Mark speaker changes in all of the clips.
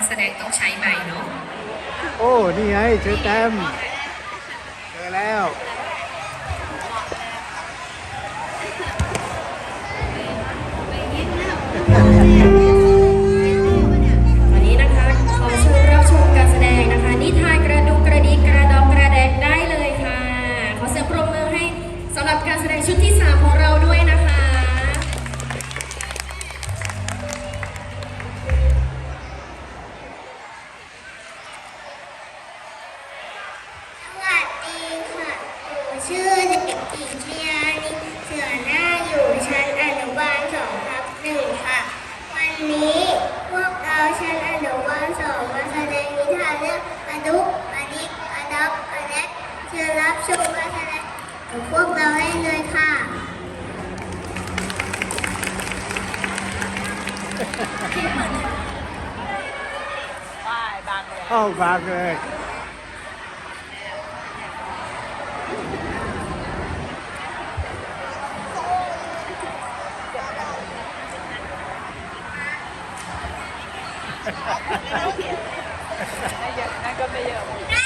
Speaker 1: การแสดงต้องใช้ไมค์เนาะ
Speaker 2: โอ้ นี่ไงเจอแต้มเจอแล้ว
Speaker 1: ชื่อเด็
Speaker 3: กหญิงชยานิเสือหน้าอยู่ชั้นอนุบาลสองทับหนึ่งค่ะ วันนี้พวกเราชั้นอนุบาลสองมาแสดงนิทานเรื่องปลาดุกปลาดิกปลาดับปลาแดกเชิญรับชมการแสดงของพวกเราได้เลยค่ะ
Speaker 2: เข้าบางเลย
Speaker 4: ไม่เยอะ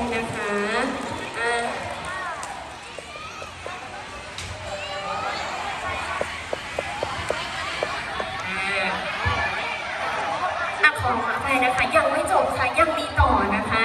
Speaker 4: งนะ
Speaker 2: คะอะอะขอขอไป
Speaker 4: นะคะ ยังไม่จบค่ะ ยังมีต่อนะคะ